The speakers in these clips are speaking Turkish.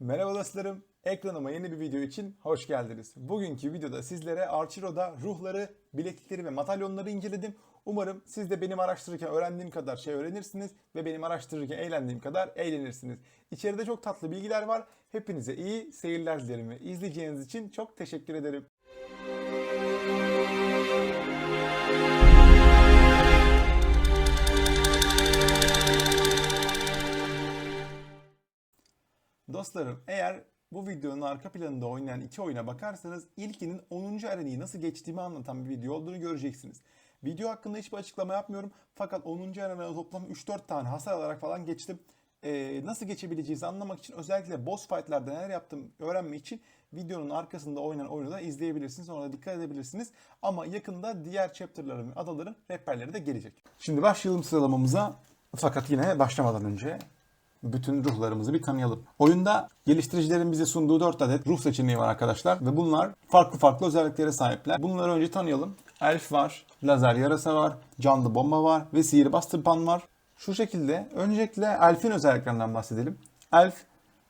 Merhaba dostlarım. Ekranıma yeni bir video için hoş geldiniz. Bugünkü videoda sizlere Archiro'da ruhları, bileklikleri ve matalyonları inceledim. Umarım siz de benim araştırırken öğrendiğim kadar şey öğrenirsiniz ve benim araştırırken eğlendiğim kadar eğlenirsiniz. İçeride çok tatlı bilgiler var. Hepinize iyi seyirler dilerim ve izleyeceğiniz için çok teşekkür ederim. Dostlarım eğer bu videonun arka planında oynayan iki oyuna bakarsanız ilkinin 10. arenayı nasıl geçtiğimi anlatan bir video olduğunu göreceksiniz. Video hakkında hiçbir açıklama yapmıyorum fakat 10. arenada toplam 3-4 tane hasar alarak falan geçtim. Ee, nasıl geçebileceğinizi anlamak için özellikle boss fight'larda neler yaptım öğrenmek için videonun arkasında oynanan oyunu da izleyebilirsiniz. Ona da dikkat edebilirsiniz. Ama yakında diğer chapter'ların, adaların rehberleri de gelecek. Şimdi başlayalım sıralamamıza. Fakat yine başlamadan önce bütün ruhlarımızı bir tanıyalım. Oyunda geliştiricilerin bize sunduğu 4 adet ruh seçeneği var arkadaşlar ve bunlar farklı farklı özelliklere sahipler. Bunları önce tanıyalım. Elf var, lazer yarasa var, canlı bomba var ve sihirbaz tırpan var. Şu şekilde öncelikle Elf'in özelliklerinden bahsedelim. Elf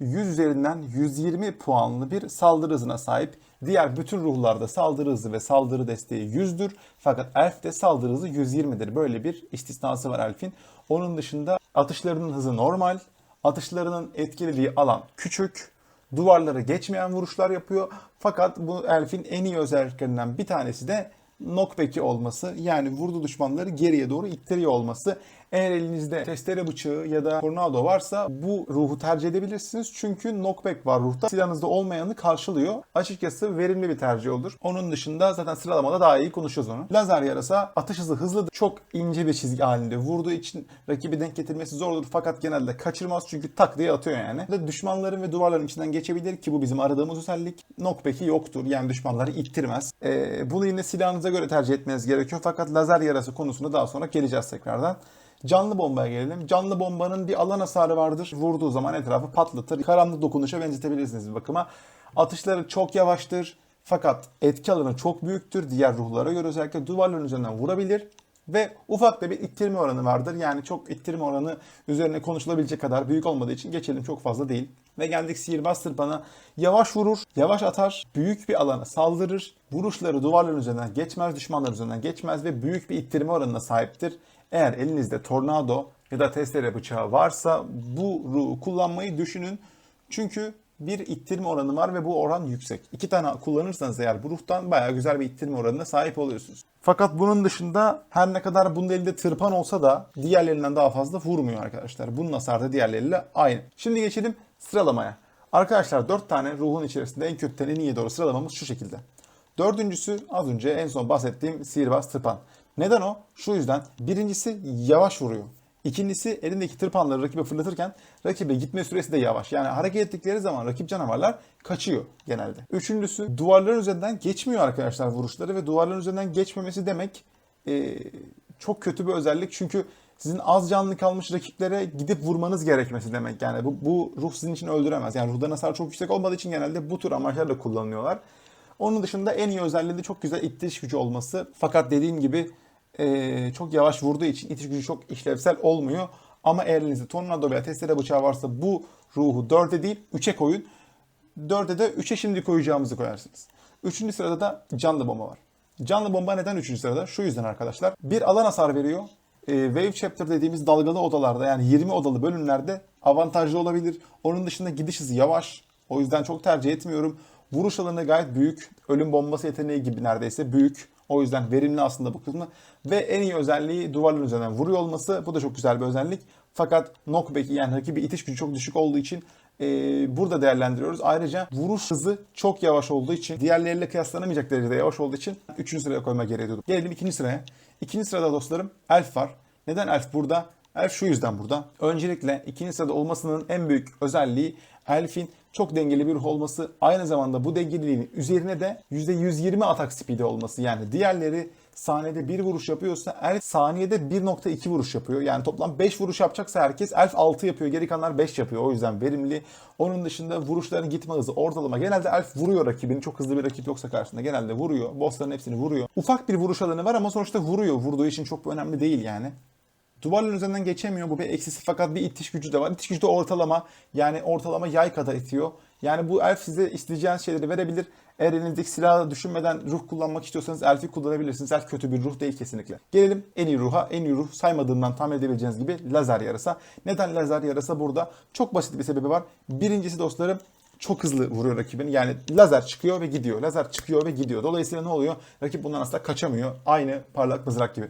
100 üzerinden 120 puanlı bir saldırı hızına sahip. Diğer bütün ruhlarda saldırı hızı ve saldırı desteği 100'dür. Fakat Elf'te saldırı hızı 120'dir. Böyle bir istisnası var Elf'in. Onun dışında atışlarının hızı normal. Atışlarının etkilediği alan küçük. Duvarları geçmeyen vuruşlar yapıyor. Fakat bu Elf'in en iyi özelliklerinden bir tanesi de knockback'i olması. Yani vurduğu düşmanları geriye doğru ittiriyor olması. Eğer elinizde testere bıçağı ya da tornado varsa bu ruhu tercih edebilirsiniz. Çünkü knockback var ruhta. Silahınızda olmayanı karşılıyor. Açıkçası verimli bir tercih olur. Onun dışında zaten sıralamada daha iyi konuşuyoruz onu. Lazer yarasa atış hızı hızlıdır. Çok ince bir çizgi halinde. Vurduğu için rakibi denk getirmesi zor olur. Fakat genelde kaçırmaz çünkü tak diye atıyor yani. Ve düşmanların ve duvarların içinden geçebilir ki bu bizim aradığımız özellik. Knockback'i yoktur. Yani düşmanları ittirmez. Ee, bunu yine silahınıza göre tercih etmeniz gerekiyor. Fakat lazer yarası konusunda daha sonra geleceğiz tekrardan. Canlı bombaya gelelim. Canlı bombanın bir alan hasarı vardır. Vurduğu zaman etrafı patlatır. Karanlık dokunuşa benzetebilirsiniz bir bakıma. Atışları çok yavaştır. Fakat etki alanı çok büyüktür. Diğer ruhlara göre özellikle duvarların üzerinden vurabilir. Ve ufak da bir ittirme oranı vardır. Yani çok ittirme oranı üzerine konuşulabilecek kadar büyük olmadığı için geçelim çok fazla değil. Ve geldik sihirbaz tırpana. Yavaş vurur, yavaş atar, büyük bir alana saldırır. Vuruşları duvarların üzerinden geçmez, düşmanlar üzerinden geçmez ve büyük bir ittirme oranına sahiptir. Eğer elinizde tornado ya da testere bıçağı varsa bu ruhu kullanmayı düşünün. Çünkü bir ittirme oranı var ve bu oran yüksek. İki tane kullanırsanız eğer bu ruhtan bayağı güzel bir ittirme oranına sahip oluyorsunuz. Fakat bunun dışında her ne kadar bunun elinde tırpan olsa da diğerlerinden daha fazla vurmuyor arkadaşlar. Bunun hasarı diğerleriyle aynı. Şimdi geçelim sıralamaya. Arkadaşlar 4 tane ruhun içerisinde en kötüden en iyiye doğru sıralamamız şu şekilde. Dördüncüsü az önce en son bahsettiğim sihirbaz tırpan. Neden o? Şu yüzden birincisi yavaş vuruyor. İkincisi elindeki tırpanları rakibe fırlatırken rakibe gitme süresi de yavaş. Yani hareket ettikleri zaman rakip canavarlar kaçıyor genelde. Üçüncüsü duvarların üzerinden geçmiyor arkadaşlar vuruşları ve duvarların üzerinden geçmemesi demek e, çok kötü bir özellik. Çünkü sizin az canlı kalmış rakiplere gidip vurmanız gerekmesi demek. Yani bu, bu ruh sizin için öldüremez. Yani ruhların hasarı çok yüksek olmadığı için genelde bu tür amaçlarla kullanılıyorlar. Onun dışında en iyi özelliği de çok güzel ittiriş gücü olması. Fakat dediğim gibi e, çok yavaş vurduğu için itiş gücü çok işlevsel olmuyor. Ama eğer elinizde tornado veya testere bıçağı varsa bu ruhu 4'e değil 3'e koyun. 4'e de 3'e şimdi koyacağımızı koyarsınız. Üçüncü sırada da canlı bomba var. Canlı bomba neden üçüncü sırada? Şu yüzden arkadaşlar. Bir alan hasar veriyor. E, Wave Chapter dediğimiz dalgalı odalarda yani 20 odalı bölümlerde avantajlı olabilir. Onun dışında gidiş hızı yavaş. O yüzden çok tercih etmiyorum. Vuruş alanı gayet büyük. Ölüm bombası yeteneği gibi neredeyse büyük. O yüzden verimli aslında bu kısmı. Ve en iyi özelliği duvarların üzerinden vuruyor olması. Bu da çok güzel bir özellik. Fakat knockback'i yani rakibi itiş gücü çok düşük olduğu için e, burada değerlendiriyoruz. Ayrıca vuruş hızı çok yavaş olduğu için diğerleriyle kıyaslanamayacak derecede yavaş olduğu için 3. sıraya koyma gereği duydum. Gelelim 2. sıraya. 2. sırada dostlarım Elf var. Neden Elf burada? Elf şu yüzden burada. Öncelikle ikinci sırada olmasının en büyük özelliği Elf'in çok dengeli bir ruh olması. Aynı zamanda bu dengeliliğin üzerine de %120 atak speed'i olması. Yani diğerleri saniyede bir vuruş yapıyorsa Elf saniyede 1.2 vuruş yapıyor. Yani toplam 5 vuruş yapacaksa herkes Elf 6 yapıyor. Geri kalanlar 5 yapıyor. O yüzden verimli. Onun dışında vuruşların gitme hızı ortalama. Genelde Elf vuruyor rakibini. Çok hızlı bir rakip yoksa karşısında genelde vuruyor. Bossların hepsini vuruyor. Ufak bir vuruş alanı var ama sonuçta vuruyor. Vurduğu için çok önemli değil yani. Duvarların üzerinden geçemiyor. Bu bir eksisi fakat bir itiş gücü de var. İtiş gücü de ortalama. Yani ortalama yay kadar itiyor. Yani bu elf size isteyeceğiniz şeyleri verebilir. Eğer elinizdeki silahı düşünmeden ruh kullanmak istiyorsanız elfi kullanabilirsiniz. Elf kötü bir ruh değil kesinlikle. Gelelim en iyi ruha. En iyi ruh saymadığımdan tahmin edebileceğiniz gibi lazer yarasa. Neden lazer yarasa burada? Çok basit bir sebebi var. Birincisi dostlarım çok hızlı vuruyor rakibini. Yani lazer çıkıyor ve gidiyor. Lazer çıkıyor ve gidiyor. Dolayısıyla ne oluyor? Rakip bundan asla kaçamıyor. Aynı parlak mızrak gibi.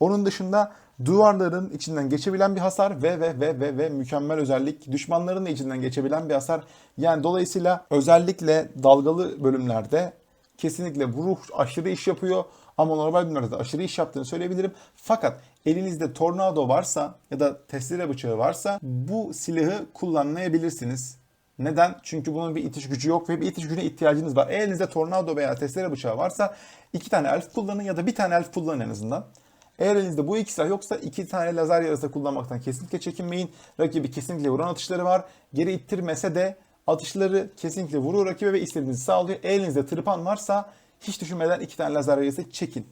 Onun dışında duvarların içinden geçebilen bir hasar ve ve ve ve ve mükemmel özellik düşmanların da içinden geçebilen bir hasar. Yani dolayısıyla özellikle dalgalı bölümlerde kesinlikle vuruş aşırı iş yapıyor ama normal bölümlerde de aşırı iş yaptığını söyleyebilirim. Fakat elinizde tornado varsa ya da testere bıçağı varsa bu silahı kullanmayabilirsiniz. Neden? Çünkü bunun bir itiş gücü yok ve bir itiş gücüne ihtiyacınız var. Elinizde tornado veya testere bıçağı varsa iki tane elf kullanın ya da bir tane elf kullanın en azından. Eğer elinizde bu iki silah yoksa iki tane lazer yarası kullanmaktan kesinlikle çekinmeyin. Rakibi kesinlikle vuran atışları var. Geri ittirmese de atışları kesinlikle vuruyor rakibe ve istediğinizi sağlıyor. Elinizde tırpan varsa hiç düşünmeden iki tane lazer yarası çekin.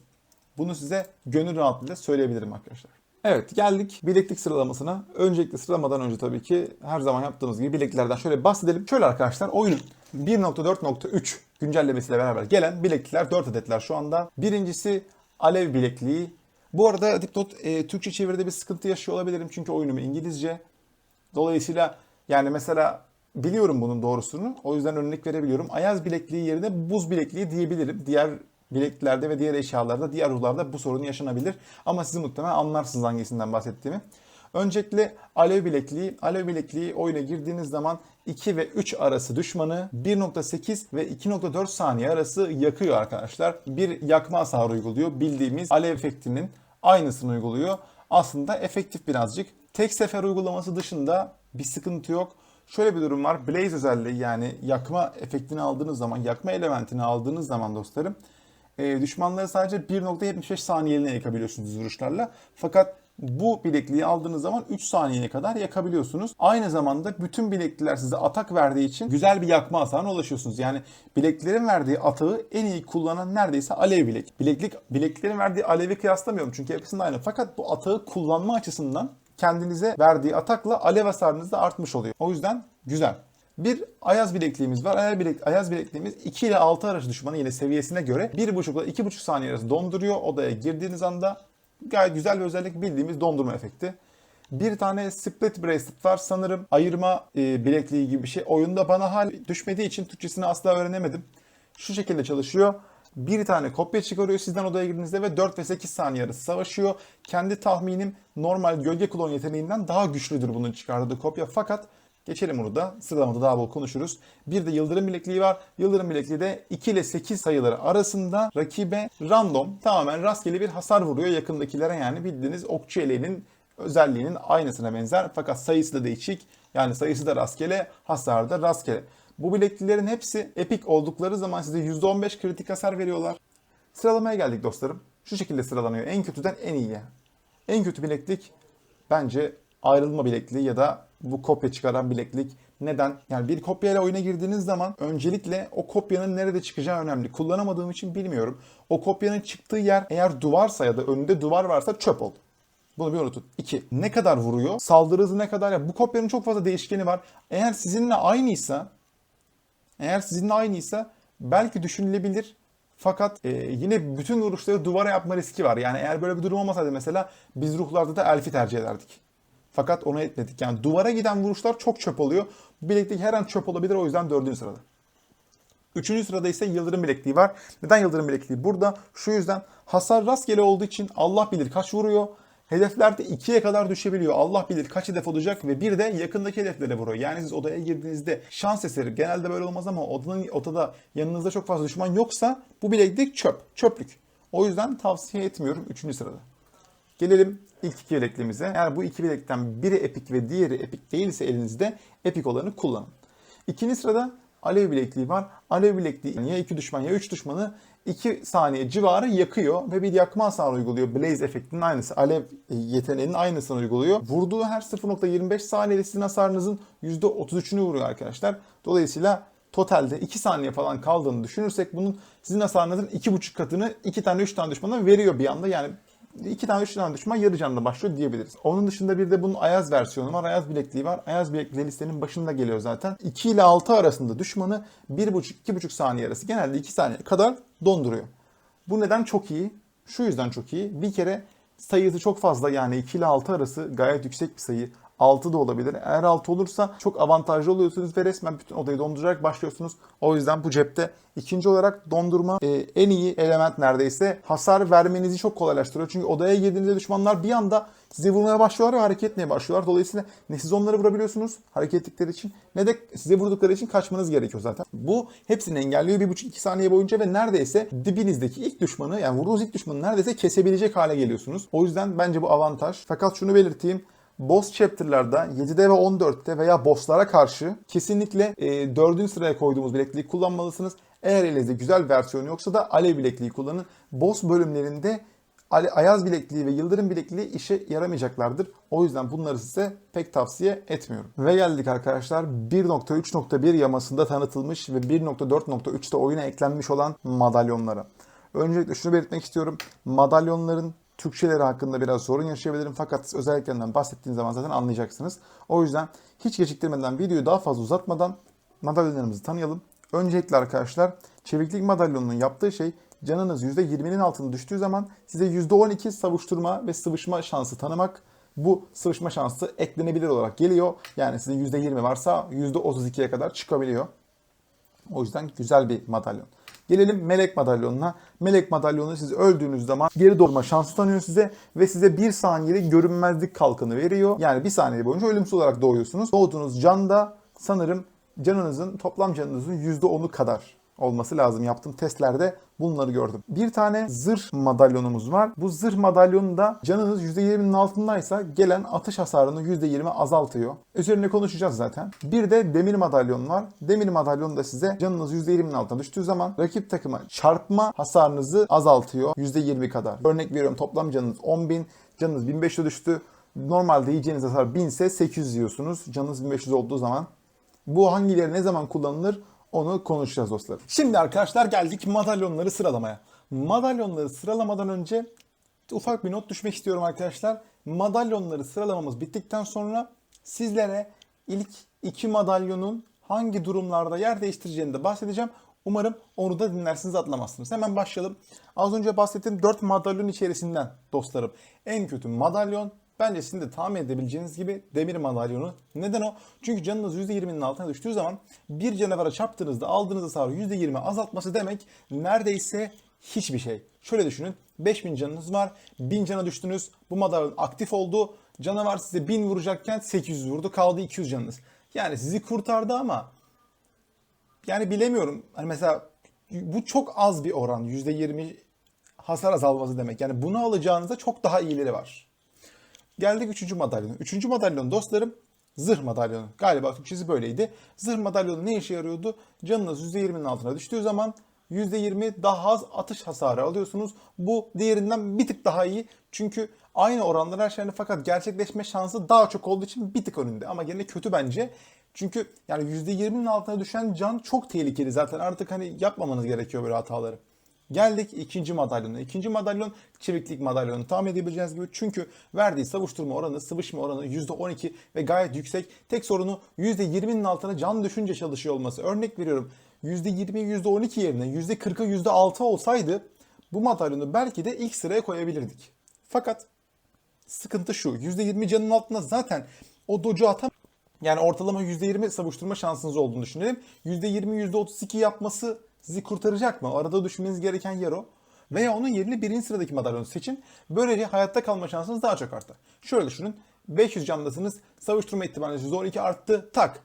Bunu size gönül rahatlığıyla söyleyebilirim arkadaşlar. Evet geldik bileklik sıralamasına. Öncelikle sıralamadan önce tabii ki her zaman yaptığımız gibi bilekliklerden şöyle bahsedelim. Şöyle arkadaşlar oyunun 1.4.3 güncellemesiyle beraber gelen bileklikler 4 adetler şu anda. Birincisi alev bilekliği. Bu arada dipnot e, Türkçe çeviride bir sıkıntı yaşıyor olabilirim çünkü oyunum İngilizce. Dolayısıyla yani mesela biliyorum bunun doğrusunu. O yüzden örnek verebiliyorum. Ayaz bilekliği yerine buz bilekliği diyebilirim. Diğer bileklerde ve diğer eşyalarda, diğer ruhlarda bu sorun yaşanabilir. Ama siz muhtemelen anlarsınız hangisinden bahsettiğimi. Öncelikle alev bilekliği. Alev bilekliği oyuna girdiğiniz zaman 2 ve 3 arası düşmanı 1.8 ve 2.4 saniye arası yakıyor arkadaşlar. Bir yakma hasarı uyguluyor. Bildiğimiz alev efektinin aynısını uyguluyor. Aslında efektif birazcık. Tek sefer uygulaması dışında bir sıkıntı yok. Şöyle bir durum var. Blaze özelliği yani yakma efektini aldığınız zaman, yakma elementini aldığınız zaman dostlarım e, düşmanları sadece 1.75 saniyeliğine yakabiliyorsunuz vuruşlarla. Fakat bu bilekliği aldığınız zaman 3 saniyeye kadar yakabiliyorsunuz. Aynı zamanda bütün bilekliler size atak verdiği için güzel bir yakma hasarına ulaşıyorsunuz. Yani bileklerin verdiği atağı en iyi kullanan neredeyse alev bilek. Bileklik bileklerin verdiği alevi kıyaslamıyorum çünkü hepsinde aynı. Fakat bu atağı kullanma açısından kendinize verdiği atakla alev hasarınız da artmış oluyor. O yüzden güzel. Bir ayaz bilekliğimiz var. Ayaz, bilek, ayaz bilekliğimiz 2 ile 6 arası düşmanı yine seviyesine göre 1.5 ile 2.5 saniye arası donduruyor. Odaya girdiğiniz anda gayet güzel bir özellik bildiğimiz dondurma efekti. Bir tane split bracelet var sanırım ayırma e, bilekliği gibi bir şey. Oyunda bana hal düşmediği için Türkçesini asla öğrenemedim. Şu şekilde çalışıyor. Bir tane kopya çıkarıyor sizden odaya girdiğinizde ve 4 ve 8 saniye arası savaşıyor. Kendi tahminim normal gölge klon yeteneğinden daha güçlüdür bunun çıkardığı kopya. Fakat Geçelim bunu da sıralamada daha bol konuşuruz. Bir de yıldırım bilekliği var. Yıldırım bilekliği de 2 ile 8 sayıları arasında rakibe random tamamen rastgele bir hasar vuruyor yakındakilere yani bildiğiniz okçu eleğinin özelliğinin aynısına benzer fakat sayısı da değişik. Yani sayısı da rastgele, hasarı da rastgele. Bu bilekliklerin hepsi epik oldukları zaman size %15 kritik hasar veriyorlar. Sıralamaya geldik dostlarım. Şu şekilde sıralanıyor. En kötüden en iyiye. En kötü bileklik bence ayrılma bilekliği ya da bu kopya çıkaran bileklik. Neden? Yani bir kopyayla oyuna girdiğiniz zaman öncelikle o kopyanın nerede çıkacağı önemli. Kullanamadığım için bilmiyorum. O kopyanın çıktığı yer eğer duvarsa ya da önünde duvar varsa çöp oldu. Bunu bir unutun. 2. Ne kadar vuruyor? Saldırı hızı ne kadar? Ya bu kopyanın çok fazla değişkeni var. Eğer sizinle aynıysa eğer sizinle aynıysa belki düşünülebilir. Fakat e, yine bütün vuruşları duvara yapma riski var. Yani eğer böyle bir durum olmasaydı mesela biz ruhlarda da elfi tercih ederdik. Fakat onu etmedik. Yani duvara giden vuruşlar çok çöp oluyor. Bileklik her an çöp olabilir o yüzden dördüncü sırada. Üçüncü sırada ise yıldırım bilekliği var. Neden yıldırım bilekliği? Burada şu yüzden hasar rastgele olduğu için Allah bilir kaç vuruyor. Hedefler de 2'ye kadar düşebiliyor. Allah bilir kaç hedef olacak ve bir de yakındaki hedeflere vuruyor. Yani siz odaya girdiğinizde şans eseri genelde böyle olmaz ama odanın odada yanınızda çok fazla düşman yoksa bu bileklik çöp. Çöplük. O yüzden tavsiye etmiyorum 3. sırada. Gelelim ilk iki bilekliğimize. Eğer bu iki bilekten biri epik ve diğeri epik değilse elinizde epik olanı kullanın. İkinci sırada alev bilekliği var. Alev bilekliği ya iki düşman ya üç düşmanı 2 saniye civarı yakıyor ve bir yakma hasarı uyguluyor. Blaze efektinin aynısı. Alev yeteneğinin aynısını uyguluyor. Vurduğu her 0.25 saniyede sizin hasarınızın %33'ünü vuruyor arkadaşlar. Dolayısıyla totalde 2 saniye falan kaldığını düşünürsek bunun sizin hasarınızın 2.5 katını 2 tane 3 tane düşmana veriyor bir anda. Yani iki tane üç tane düşman yarı canlı başlıyor diyebiliriz. Onun dışında bir de bunun Ayaz versiyonu var. Ayaz bilekliği var. Ayaz bilekliği listenin başında geliyor zaten. 2 ile 6 arasında düşmanı 1,5-2,5 saniye arası genelde 2 saniye kadar donduruyor. Bu neden çok iyi? Şu yüzden çok iyi. Bir kere sayısı çok fazla yani 2 ile 6 arası gayet yüksek bir sayı. 6 da olabilir. Eğer 6 olursa çok avantajlı oluyorsunuz ve resmen bütün odayı dondurarak başlıyorsunuz. O yüzden bu cepte ikinci olarak dondurma e, en iyi element neredeyse. Hasar vermenizi çok kolaylaştırıyor. Çünkü odaya girdiğinizde düşmanlar bir anda sizi vurmaya başlıyorlar ve hareket etmeye başlıyorlar. Dolayısıyla ne siz onları vurabiliyorsunuz hareket ettikleri için ne de size vurdukları için kaçmanız gerekiyor zaten. Bu hepsini engelliyor 1,5-2 saniye boyunca ve neredeyse dibinizdeki ilk düşmanı yani vurduğunuz ilk düşmanı neredeyse kesebilecek hale geliyorsunuz. O yüzden bence bu avantaj. Fakat şunu belirteyim boss chapter'larda 7'de ve 14'te veya boss'lara karşı kesinlikle e, 4. sıraya koyduğumuz bilekliği kullanmalısınız. Eğer elinizde güzel versiyonu yoksa da alev bilekliği kullanın. Boss bölümlerinde Ayaz bilekliği ve Yıldırım bilekliği işe yaramayacaklardır. O yüzden bunları size pek tavsiye etmiyorum. Ve geldik arkadaşlar 1.3.1 yamasında tanıtılmış ve 1.4.3'te oyuna eklenmiş olan madalyonlara. Öncelikle şunu belirtmek istiyorum. Madalyonların Türkçeleri hakkında biraz sorun yaşayabilirim fakat özelliklerinden bahsettiğim zaman zaten anlayacaksınız. O yüzden hiç geciktirmeden videoyu daha fazla uzatmadan madalyonlarımızı tanıyalım. Öncelikle arkadaşlar çeviklik madalyonunun yaptığı şey canınız %20'nin altına düştüğü zaman size %12 savuşturma ve sıvışma şansı tanımak. Bu sıvışma şansı eklenebilir olarak geliyor. Yani sizin %20 varsa %32'ye kadar çıkabiliyor. O yüzden güzel bir madalyon. Gelelim melek madalyonuna. Melek madalyonu siz öldüğünüz zaman geri doğma şansı tanıyor size ve size bir saniyelik görünmezlik kalkanı veriyor. Yani bir saniye boyunca ölümsüz olarak doğuyorsunuz. Doğduğunuz canda sanırım canınızın toplam canınızın %10'u kadar olması lazım. Yaptığım testlerde bunları gördüm. Bir tane zırh madalyonumuz var. Bu zırh madalyonunda canınız %20'nin altındaysa gelen atış hasarını %20 azaltıyor. Üzerine konuşacağız zaten. Bir de demir madalyon var. Demir madalyon da size canınız %20'nin altına düştüğü zaman rakip takıma çarpma hasarınızı azaltıyor %20 kadar. Örnek veriyorum toplam canınız 10.000, canınız 1500 düştü. Normalde yiyeceğiniz hasar 1000 ise 800 yiyorsunuz. Canınız 1500 olduğu zaman. Bu hangileri ne zaman kullanılır onu konuşacağız dostlar. Şimdi arkadaşlar geldik madalyonları sıralamaya. Madalyonları sıralamadan önce ufak bir not düşmek istiyorum arkadaşlar. Madalyonları sıralamamız bittikten sonra sizlere ilk iki madalyonun hangi durumlarda yer değiştireceğini de bahsedeceğim. Umarım onu da dinlersiniz atlamazsınız. Hemen başlayalım. Az önce bahsettiğim 4 madalyon içerisinden dostlarım. En kötü madalyon Bence sizin de tahmin edebileceğiniz gibi demir madalyonu. Neden o? Çünkü canınız %20'nin altına düştüğü zaman bir canavara çarptığınızda aldığınız hasarı %20 azaltması demek neredeyse hiçbir şey. Şöyle düşünün. 5000 canınız var. 1000 cana düştünüz. Bu madalyon aktif oldu. Canavar size 1000 vuracakken 800 vurdu. Kaldı 200 canınız. Yani sizi kurtardı ama yani bilemiyorum. Hani mesela bu çok az bir oran. %20 hasar azalması demek. Yani bunu alacağınızda çok daha iyileri var. Geldik 3. madalyona. 3. madalyon dostlarım zırh madalyonu. Galiba Türkçesi böyleydi. Zırh madalyonu ne işe yarıyordu? Canınız %20'nin altına düştüğü zaman %20 daha az atış hasarı alıyorsunuz. Bu diğerinden bir tık daha iyi. Çünkü aynı oranlar her şeyinde fakat gerçekleşme şansı daha çok olduğu için bir tık önünde. Ama gene kötü bence. Çünkü yani %20'nin altına düşen can çok tehlikeli zaten. Artık hani yapmamanız gerekiyor böyle hataları. Geldik ikinci madalyona. İkinci madalyon çeviklik madalyonu. Tahmin edebileceğiniz gibi çünkü verdiği savuşturma oranı, sıvışma oranı %12 ve gayet yüksek. Tek sorunu %20'nin altına can düşünce çalışıyor olması. Örnek veriyorum %20, %12 yerine %40'a %6 olsaydı bu madalyonu belki de ilk sıraya koyabilirdik. Fakat sıkıntı şu. %20 canın altında zaten o docu atam yani ortalama %20 savuşturma şansınız olduğunu düşünelim. %20, %32 yapması sizi kurtaracak mı? Arada düşünmeniz gereken yer o. Veya onun yerine birinci sıradaki madalyonu seçin. Böylece hayatta kalma şansınız daha çok artar. Şöyle düşünün. 500 candasınız. Savuşturma ihtimaliniz %12 arttı. Tak.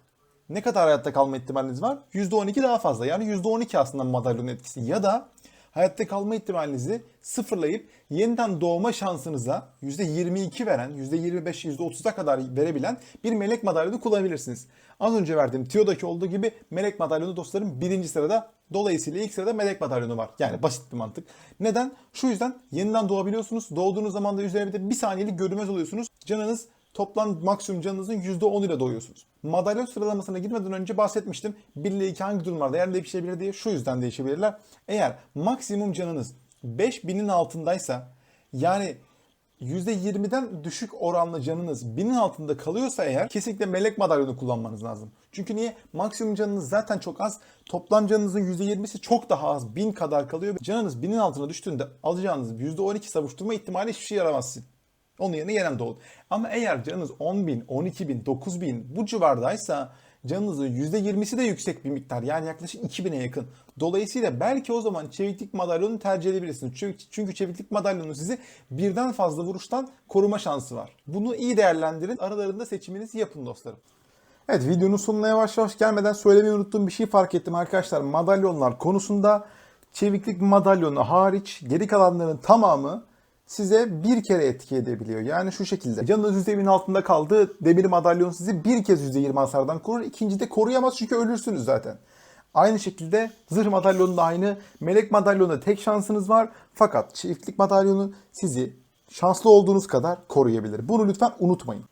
Ne kadar hayatta kalma ihtimaliniz var? %12 daha fazla. Yani %12 aslında madalyonun etkisi. Ya da hayatta kalma ihtimalinizi sıfırlayıp yeniden doğma şansınıza %22 veren, %25, %30'a kadar verebilen bir melek madalyonu kullanabilirsiniz. Az önce verdiğim Tio'daki olduğu gibi melek madalyonu dostlarım birinci sırada. Dolayısıyla ilk sırada melek madalyonu var. Yani basit bir mantık. Neden? Şu yüzden yeniden doğabiliyorsunuz. Doğduğunuz zaman da üzerine bir de bir saniyelik görünmez oluyorsunuz. Canınız toplam maksimum canınızın %10 ile doyuyorsunuz. Madalyon sıralamasına girmeden önce bahsetmiştim. 1 ile 2 hangi durumlarda yer değişebilir diye şu yüzden değişebilirler. Eğer maksimum canınız 5000'in altındaysa yani %20'den düşük oranlı canınız 1000'in altında kalıyorsa eğer kesinlikle melek madalyonu kullanmanız lazım. Çünkü niye? Maksimum canınız zaten çok az. Toplam canınızın %20'si çok daha az. 1000 kadar kalıyor. Canınız 1000'in altına düştüğünde alacağınız %12 savuşturma ihtimali hiçbir şey yaramazsın. Onun yerine gelen de olur. Ama eğer canınız 10.000, 12.000, 9.000 bu civardaysa canınızın %20'si de yüksek bir miktar. Yani yaklaşık 2000'e yakın. Dolayısıyla belki o zaman çeviklik madalyonu tercih edebilirsiniz. Çünkü, çünkü çeviklik madalyonu sizi birden fazla vuruştan koruma şansı var. Bunu iyi değerlendirin. Aralarında seçiminizi yapın dostlarım. Evet videonun sonuna yavaş yavaş gelmeden söylemeyi unuttuğum bir şey fark ettim arkadaşlar. Madalyonlar konusunda çeviklik madalyonu hariç geri kalanların tamamı size bir kere etki edebiliyor. Yani şu şekilde. Canınız %20'nin altında kaldı. Demir madalyon sizi bir kez %20 hasardan korur. İkincide koruyamaz çünkü ölürsünüz zaten. Aynı şekilde zırh madalyonu da aynı. Melek madalyonunda tek şansınız var. Fakat çiftlik madalyonu sizi şanslı olduğunuz kadar koruyabilir. Bunu lütfen unutmayın.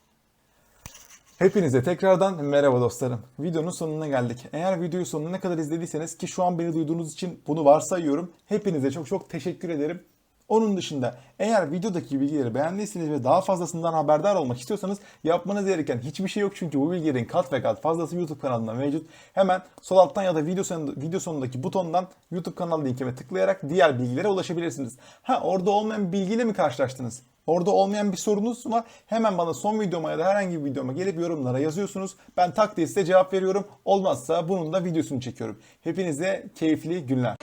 Hepinize tekrardan merhaba dostlarım. Videonun sonuna geldik. Eğer videoyu sonuna kadar izlediyseniz ki şu an beni duyduğunuz için bunu varsayıyorum. Hepinize çok çok teşekkür ederim. Onun dışında eğer videodaki bilgileri beğendiyseniz ve daha fazlasından haberdar olmak istiyorsanız yapmanız gereken hiçbir şey yok. Çünkü bu bilgilerin kat ve kat fazlası YouTube kanalında mevcut. Hemen sol alttan ya da video, sonunda, video sonundaki butondan YouTube kanal linkime tıklayarak diğer bilgilere ulaşabilirsiniz. Ha orada olmayan bilgiyle mi karşılaştınız? Orada olmayan bir sorunuz var. Hemen bana son videoma ya da herhangi bir videoma gelip yorumlara yazıyorsunuz. Ben tak diye size cevap veriyorum. Olmazsa bunun da videosunu çekiyorum. Hepinize keyifli günler.